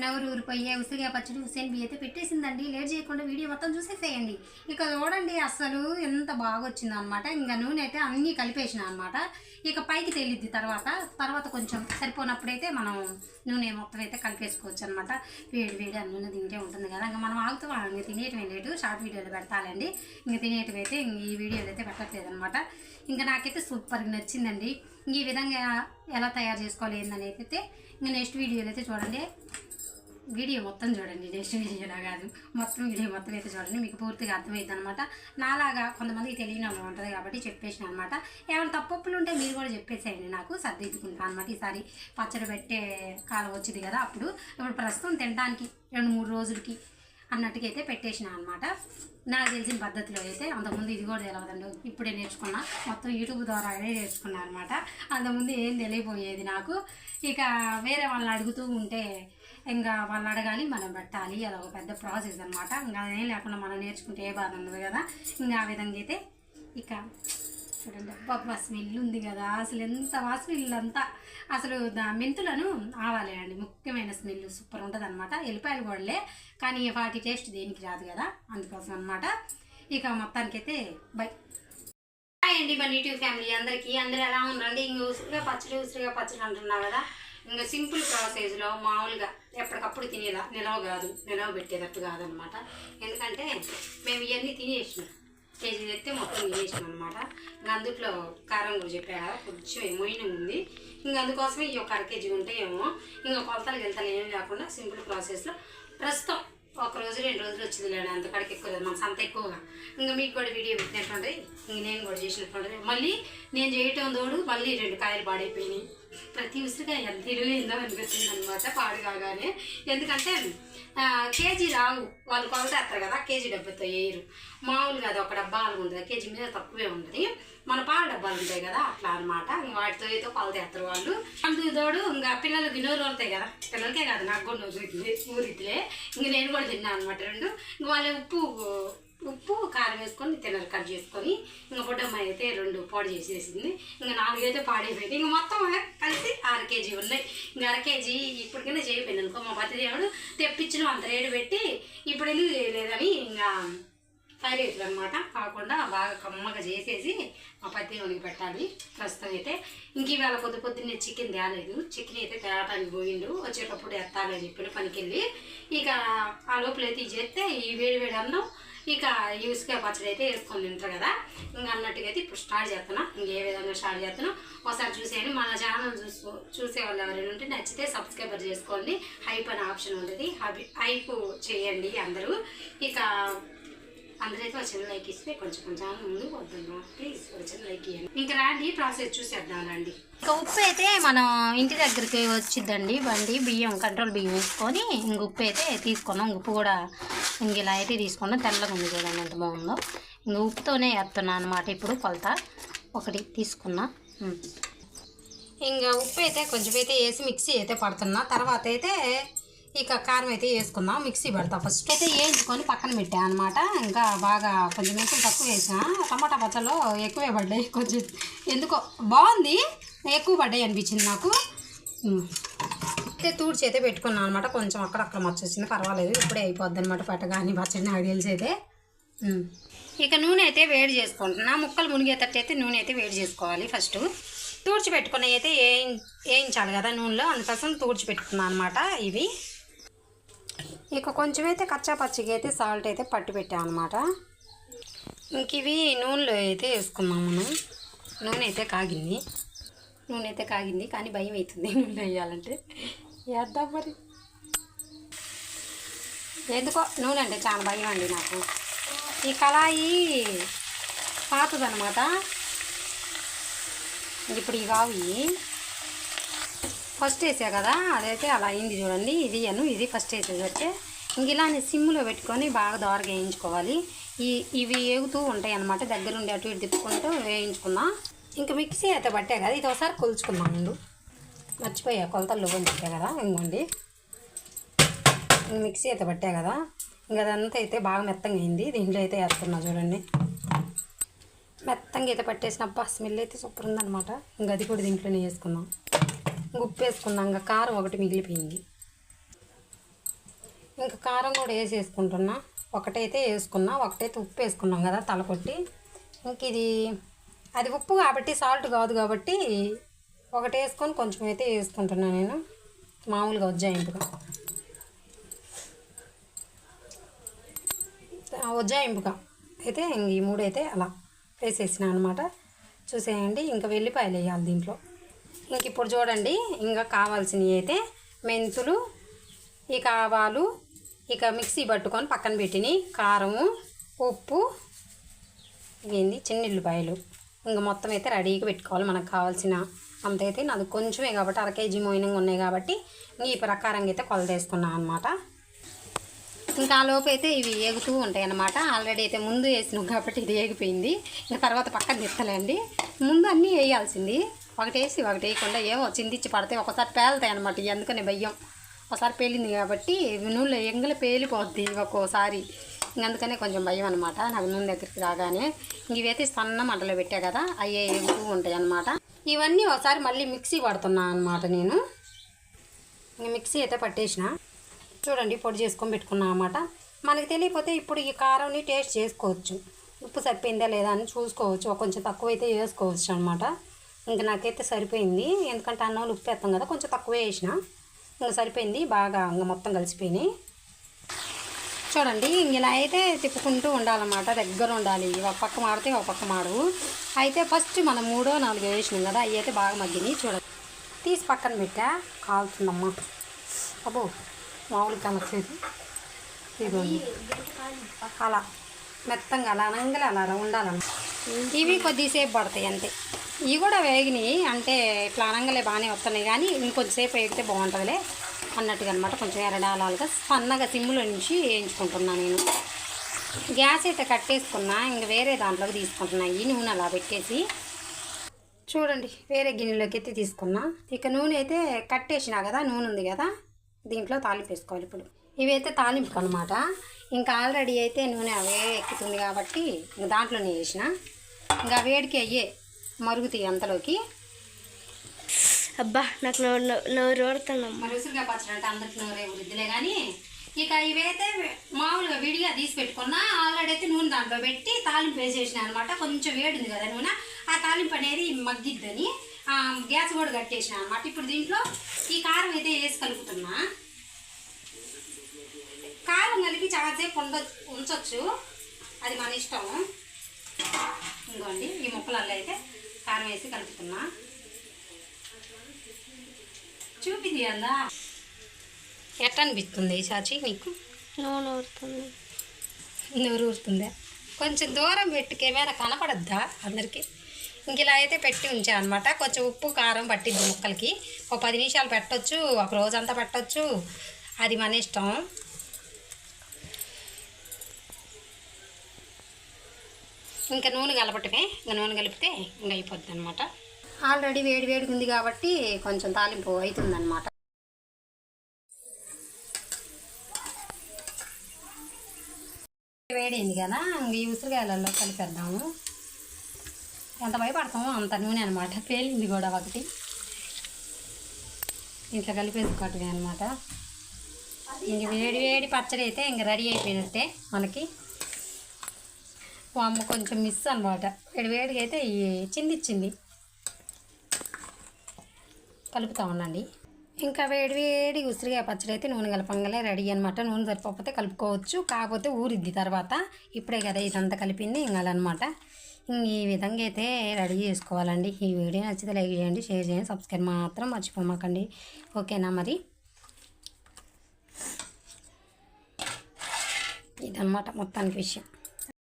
నవ్వురు ఊరిపోయే ఉసిరిగా పచ్చడి హుసేన్ బి అయితే పెట్టేసిందండి. లేట్ చేయకుండా వీడియో మొత్తం చూసేసేయండి. ఇక చూడండి అస్సలు ఎంత బాగా వచ్చిందో అనమాట ఇంకా నూనె అయితే అన్నీ కలిపేసిన అనమాట. ఇక పైకి తేలిద్ది తర్వాత. తర్వాత కొంచెం సరిపోనప్పుడైతే మనం నూనె మొత్తం అయితే కలిపేసుకోవచ్చు అనమాట వేడి వేడి ఆ నూనె తింటే ఉంటుంది కదా. ఇంకా మనం ఆగుతూ ఇంకా తినేయటం లేటు షార్ట్ వీడియోలు పెడతాలండి. ఇంకా తినేటివి అయితే ఈ వీడియోలు అయితే పెట్టట్లేదు అనమాట ఇంకా నాకైతే సూపర్గా నచ్చిందండి. ఈ విధంగా ఎలా తయారు చేసుకోవాలి ఏందని అయితే ఇంకా నెక్స్ట్ వీడియోలో అయితే చూడండి. వీడియో మొత్తం చూడండి నెక్స్ట్ వీడియోలో కాదు. మొత్తం వీడియో మొత్తం అయితే చూడండి మీకు పూర్తిగా అర్థమైంది అనమాట నాలాగా కొంతమందికి తెలియని వాళ్ళు ఉంటుంది కాబట్టి చెప్పేసిన అనమాట ఏమైనా తప్పప్పులు ఉంటే మీరు కూడా చెప్పేసేయండి నాకు సర్దిద్దుకుంటాను అనమాట ఈసారి పచ్చడి పెట్టే కాలం వచ్చింది కదా అప్పుడు. ఇప్పుడు ప్రస్తుతం తినడానికి రెండు మూడు రోజులకి అన్నట్టుకైతే పెట్టేసిన అనమాట నాకు తెలిసిన పద్ధతిలో అయితే అంతకుముందు ఇది కూడా తెలియదండి ఇప్పుడే నేర్చుకున్నా. మొత్తం యూట్యూబ్ ద్వారానే నేర్చుకున్నాను అనమాట అంతకుముందు ఏం తెలియపోయేది నాకు. ఇక వేరే వాళ్ళని అడుగుతూ ఉంటే ఇంకా వాళ్ళు అడగాలి మనం పెట్టాలి అది ఒక పెద్ద ప్రాసెస్ అనమాట ఇంకా అదేం లేకుండా మనం నేర్చుకుంటే ఏ బాధ ఉండదు కదా. ఇంకా ఆ విధంగా అయితే ఇక చూడండి అబ్బా స్మెల్ ఉంది కదా. అసలు ఎంత ఆ స్మెల్ అంతా. అసలు దా మెంతులను ఆవాలి అండి. ముఖ్యమైన స్మెల్ సూపర్ ఉంటుంది అనమాట ఎల్లిపాయలు కూడాలే కానీ వాటి టేస్ట్ దేనికి రాదు కదా. అందుకోసం అనమాట ఇక మొత్తానికైతే బై అండి మన యూట్యూబ్ ఫ్యామిలీ అందరికీ. అందరూ ఎలా ఉండండి? ఇంక ఉసిరిగా పచ్చడి ఉసిరిగా పచ్చడి అంటున్నారు కదా. ఇంకా సింపుల్ ప్రాసెస్లో మామూలుగా ఎప్పటికప్పుడు తినేదా నిలవ కాదు నిలవ పెట్టేటట్టు కాదనమాట. ఎందుకంటే మేము ఇవన్నీ తినేసినాం. కేజీ తెస్తే మొత్తం తినేసినాం అనమాట ఇంకా అందుట్లో కారం కూడా చెప్పా కొంచెం మొయిన ఉంది. ఇంకా అందుకోసమే ఈ ఒక అర కేజీ ఉంటాయేమో. ఇంకా కొలతలు గెలతలు ఏం లేకుండా సింపుల్ ప్రాసెస్లో ప్రస్తుతం ఒక రోజు రెండు రోజులు వచ్చింది లేండి అంతకాడికి ఎక్కువ లేదు మన సంత ఎక్కువగా. ఇంకా మీకు కూడా వీడియో పెట్టినట్టుంటుంది ఇంక నేను కూడా చేసినట్టుంటుంది మళ్ళీ నేను చేయటం తోడు మళ్ళీ రెండు కాయలు పాడైపోయినాయి. ప్రతి ఉసిరికాయ ఎంత ఇరువైందో అనిపిస్తుంది అనమాట పాడు కాగానే ఎందుకంటే కేజీ రావు వాళ్ళు కొలతేస్తారు కదా కేజీ డబ్బాతో వేయరు మామూలుగా అది ఒక డబ్బా అలాగ ఉంటుంది కేజీ మీద తక్కువే ఉంటుంది. మన పాల డబ్బాలు ఉంటాయి కదా అట్లా అనమాట వాటితో అయితే కొలతేస్తారు వాళ్ళు. అందుకు తోడు ఇంకా పిల్లలు నోరు వస్తాయి కదా పిల్లలకే కాదు నాకు కూడా నోరు ఊరికిలే. ఇంక నేను కూడా తిన్నాను అనమాట రెండు. ఇంక వాళ్ళు ఉప్పు వేసుకొని తినరు కట్ చేసుకొని ఇంకా బుడ్డమ్మాయి అయితే రెండు పాడు చేసేసింది. ఇంకా నాలుగైతే పాడైపోయింది. ఇంకా మొత్తం కలిసి అర కేజీ ఉన్నాయి. ఇంకా అర కేజీ ఇప్పటికైనా చేయకపోయింది అనుకో. మా పతిదేవుడు తెప్పించిన అంత రేటు పెట్టి ఇప్పుడు ఎందుకు చేయలేదని ఇంకా ఫైర్ అవుతుంది అనమాట కాకుండా బాగా కమ్మగా చేసేసి మా పత్తిలోనికి పెట్టాలి. ప్రస్తుతం అయితే ఇంక ఇవాళ పొద్దు పొద్దున్నే చికెన్ తేలేదు. చికెన్ అయితే తేవటానికి పోయిండు. వచ్చేటప్పుడు ఎత్తాలని చెప్పిన పనికి వెళ్ళి ఇక ఆ లోపల అయితే ఇది చేస్తే ఈ వేడి వేడి అన్నం ఇక ఈ పచ్చడి అయితే వేసుకొని తింటారు కదా. ఇంకా అన్నట్టుగా అయితే ఇప్పుడు స్టార్ట్ చేస్తున్నా. ఇంక ఏ విధంగా స్టార్ట్ చేస్తున్నా ఒకసారి చూసేయండి. మన ఛానల్ చూసు చూసే వాళ్ళు ఎవరైనా ఉంటే నచ్చితే సబ్స్క్రైబర్ చేసుకోండి. హైప్ అనే ఆప్షన్ ఉంటుంది. హైప్ హైప్ చేయండి అందరూ. ఇక అందరైతే ఒక చిన్న లైక్ ఇస్తే కొంచెం కొంచెం ముందుకు వద్దాం ప్లీజ్ ఒక చిన్న లైక్ ఇవ్వండి ఇంకా రాండి ప్రాసెస్ చూసేద్దాం రండి. ఇంకా ఉప్పు అయితే మనం ఇంటి దగ్గరికి వచ్చిద్దండి బండి బియ్యం కంట్రోల్ బియ్యం వేసుకొని ఇంక ఉప్పు అయితే తీసుకున్నాం. ఉప్పు కూడా ఇంక ఇలా అయితే తీసుకున్నాం. తెల్లగా ఉంది చూడండి ఎంత బాగుందో. ఇంక ఉప్పుతోనే వేస్తున్నాను అనమాట ఇప్పుడు కొలత ఒకటి తీసుకున్నా. ఇంకా ఉప్పు అయితే కొంచెం అయితే వేసి మిక్సీ అయితే పడుతున్నా. తర్వాత అయితే ఇక కారం అయితే వేసుకుందాం మిక్సీ పెడతా. ఫస్ట్ అయితే వేయించుకొని పక్కన పెట్టా అనమాట ఇంకా బాగా కొంచెం మెంతులు తక్కువ వేసిన. టమాటా పచ్చలో ఎక్కువే పడ్డాయి. కొంచెం ఎందుకో బాగుంది. ఎక్కువ పడ్డాయి అనిపించింది నాకు. అయితే తూడ్చి అయితే పెట్టుకున్నాను అనమాట కొంచెం అక్కడక్కడ మచ్చొచ్చింది పర్వాలేదు. ఇప్పుడే అయిపోద్ది అనమాట పెట్టగాని పచ్చడిని ఆడియల్స్ అయితే. ఇక నూనె అయితే వేడి చేసుకుంటున్నా. ముక్కలు మునిగేటట్టు అయితే నూనె అయితే వేడి చేసుకోవాలి ఫస్ట్. తూడ్చి పెట్టుకున్నవి అయితే వేయించాలి కదా నూనెలో. అందుకోసం తూడ్చి పెట్టుకున్నాను అనమాట ఇవి. ఇక కొంచెం అయితే కచ్చా పచ్చిగా అయితే సాల్ట్ అయితే పట్టి పెట్టాను అనమాట ఇంక ఇవి నూనెలో అయితే వేసుకున్నాం మనం. నూనె అయితే కాగింది. నూనె అయితే కాగింది కానీ భయం అవుతుంది నూనె వేయాలంటే. వేద్దాం మరి. ఎందుకో నూనె అంటే చాలా భయం అండి నాకు. ఈ కళాయి పాతదనమాట ఇప్పుడు ఇవి కావు ఫస్ట్ వేసా కదా అదైతే అలా అయింది చూడండి. ఇది అను ఇది ఫస్ట్ వేసేది వచ్చే ఇంక ఇలానే సిమ్లో పెట్టుకొని బాగా దోరగా వేయించుకోవాలి. ఈ ఇవి వేగుతూ ఉంటాయి అన్నమాట దగ్గరుండి అటు ఇటు తిప్పుకుంటూ వేయించుకుందాం ఇంకా మిక్సీ అయితే పట్టే కదా ఇది ఒకసారి కొలుచుకుందాం ముందు. మర్చిపోయా కొలతలు అని కదా ఇంకోండి మిక్సీ అయితే పట్టా కదా. ఇంకా అదంతా అయితే బాగా మెత్తంగా అయింది దీంట్లో అయితే వేస్తున్నా చూడండి. మెత్తంగా అయితే పట్టేసినప్ప స్మెల్ అయితే సూపర్ ఉందన్నమాట. ఇంకా అది కూడా దీంట్లోనే వేసుకుందాం. ఉప్పు వేసుకున్నాం ఇంకా కారం ఒకటి మిగిలిపోయింది. ఇంకా కారం కూడా వేసేసుకుంటున్నా. ఒకటైతే వేసుకున్నా ఒకటైతే ఉప్పు వేసుకున్నాం కదా తలకొట్టి. ఇంక ఇది అది ఉప్పు కాబట్టి సాల్ట్ కాదు కాబట్టి ఒకటి వేసుకొని కొంచెం అయితే వేసుకుంటున్నా నేను. మామూలుగా ఉజ్జాయింపుగా. ఉజ్జాయింపుగా అయితే ఇంక ఈ మూడైతే అలా వేసేసిన అనమాట చూసేయండి ఇంకా వెల్లిపాయలు వేయాలి దీంట్లో. ఇంక ఇప్పుడు చూడండి ఇంకా కావాల్సినవి అయితే మెంతులు ఇక ఆవాలు ఇక మిక్సీ పట్టుకొని పక్కన పెట్టిని కారము ఉప్పు ఏంది చిన్నుల్లిపాయలు. ఇంకా మొత్తం అయితే రెడీగా పెట్టుకోవాలి మనకు కావాల్సిన అంత అయితే. నాది కొంచెమే కాబట్టి అర కేజీ మోయినంగా ఉన్నాయి కాబట్టి ఈ ప్రకారంగా అయితే కొలదేసుకున్నాను అనమాట ఇంకా ఆ లోపు అయితే ఇవి ఏగుతూ ఉంటాయి అన్నమాట ఆల్రెడీ అయితే ముందు వేసినాం కాబట్టి ఇది ఏగిపోయింది ఇంకా తర్వాత పక్కన తిత్తలేండి ముందు అన్నీ వేయాల్సింది. ఒకటి వేసి ఒకటి వేయకుండా ఏమో చిందిచ్చి పడితే ఒకసారి పేలుతాయి అనమాట అందుకనే భయం. ఒకసారి పేలింది కాబట్టి నూనెలో ఎంగలు పేలిపోద్ది ఒక్కోసారి. అందుకనే కొంచెం భయం అనమాట నాకు నూనె దగ్గరికి రాగానే. ఇవైతే సన్న మంటలో పెట్టా కదా అయ్యే ఎగుతూ ఉంటాయి అనమాట ఇవన్నీ ఒకసారి మళ్ళీ మిక్సీ పడుతున్నా అనమాట నేను. ఇంక మిక్సీ అయితే పట్టేసిన. చూడండి పొడి చేసుకొని పెట్టుకున్నాం అనమాట మనకి తెలియకపోతే ఇప్పుడు ఈ కారంని టేస్ట్ చేసుకోవచ్చు. ఉప్పు సరిపోయిందా లేదా అని చూసుకోవచ్చు. ఒక కొంచెం తక్కువ అయితే వేసుకోవచ్చు అనమాట ఇంకా నాకైతే సరిపోయింది. ఎందుకంటే అన్నంలో ఉప్పు వేస్తాం కదా కొంచెం తక్కువే వేసిన. ఇంకా సరిపోయింది. బాగా ఇంకా మొత్తం కలిసిపోయినాయి. చూడండి ఇంక ఇలా అయితే తిప్పుకుంటూ ఉండాలన్నమాట. దగ్గర ఉండాలి. ఒక పక్క మాడితే ఒక పక్క మాడవు అయితే ఫస్ట్ మనం మూడో నాలుగో వేసినాం కదా అవి అయితే బాగా మగ్గినాయి. చూడండి. తీసి పక్కన పెట్టా. కాలుతుందమ్మా. అబ్బో. మామూలు కలట్లేదు ఇదిగోండి. అలా మెత్తంగా అలా అనంగా అలా ఉండాలన్న ఇవి కొద్దిసేపు పడతాయి అంతే. ఇవి కూడా వేగినాయి అంటే ఇట్లా అనంగలే బాగానే వస్తున్నాయి కానీ ఇంకొద్దిసేపు వేగితే బాగుంటుందిలే అన్నట్టుగా అనమాట కొంచెం ఎరడాలాలుగా సన్నగా సిమ్లో నుంచి వేయించుకుంటున్నాను నేను. గ్యాస్ అయితే కట్టేసుకున్నా ఇంకా వేరే దాంట్లోకి తీసుకుంటున్నా. ఈ నూనె అలా పెట్టేసి. చూడండి వేరే గిన్నెలోకి ఎత్తి తీసుకున్నా. ఇక నూనె అయితే కట్టేసినా కదా నూనె ఉంది కదా. దీంట్లో తాలింపు వేసుకోవాలి ఇప్పుడు. ఇవైతే తాలింపు అనమాట ఇంకా ఆల్రెడీ అయితే నూనె అవే ఎక్కుతుంది కాబట్టి ఇంక దాంట్లోనే వేసిన. ఇంకా వేడికి అయ్యే మరుగుతాయి అంతలోకి. అబ్బా నాకు నోరు నోరు ఊరుతున్నాం మరి ఉసురుగా పచ్చడి అంటే అందరికి నూరే వృద్ధిలే కానీ ఇక ఇవైతే మామూలుగా విడిగా తీసి పెట్టుకున్నా ఆల్రెడీ అయితే నూనె దాంట్లో పెట్టి తాలింపు వేసేసిన అనమాట. కొంచెం వేడింది కదా నూనె. ఆ తాలింపు అనేది మగ్గిద్దని గ్యాస్ కూడా కట్టేసిన అనమాట ఇప్పుడు దీంట్లో ఈ కారం అయితే వేసి కలుపుతున్నా. కారం కలిపి చాలాసేపు ఉండ ఉంచవచ్చు అది మన ఇష్టం ఇంకోండి ఈ ముక్కలలో అయితే కారం వేసి కలుపుతున్నా. చూపింది కదా. ఎట్లా అనిపిస్తుంది చాచి నీకు? నూనె ఊరుతుంది. నోరు ఊరుతుందా? కొంచెం దూరం పెట్టి కెమెరా కనపడద్దా అందరికీ? ఇంక ఇలా అయితే పెట్టి ఉంచా అనమాట కొంచెం ఉప్పు కారం పట్టిద్ది ముక్కలకి. ఒక పది నిమిషాలు పెట్టొచ్చు ఒక రోజంతా పెట్టచ్చు. అది మన ఇష్టం. ఇంకా నూనె కలపటమే. ఇంకా నూనె కలిపితే ఇంకా అయిపోద్ది అనమాట ఆల్రెడీ వేడి వేడిగా ఉంది కాబట్టి కొంచెం తాలింపు అవుతుందన్నమాట వేడైంది కదా ఇంక ఈ ఉసిరికాయలలో కలిపేద్దాము. ఎంత భయపడతామో అంత నూనె అనమాట పేలింది కూడా ఒకటి. ఇంట్లో కలిపేసుకోవటమే అనమాట ఇంక వేడి వేడి పచ్చడి అయితే ఇంక రెడీ అయిపోయినట్టే మనకి. అమ్మ కొంచెం మిస్ అనమాట వేడి వేడిగా అయితే చిందిచ్చింది. కలుపుతా ఉండండి. ఇంకా వేడి వేడి ఉసిరిగా పచ్చడి అయితే నూనె కలపంగానే రెడీ అనమాట నూనె సరిపోతే కలుపుకోవచ్చు. కాకపోతే ఊరిద్ది తర్వాత. ఇప్పుడే కదా ఇదంతా కలిపింది. ఇంకా అనమాట ఈ విధంగా అయితే రెడీ చేసుకోవాలండి. ఈ వీడియో నచ్చితే లైక్ చేయండి షేర్ చేయండి సబ్స్క్రైబ్ మాత్రం మర్చిపోమాకండి. ఓకేనా మరి? ఇదన్నమాట మొత్తానికి విషయం.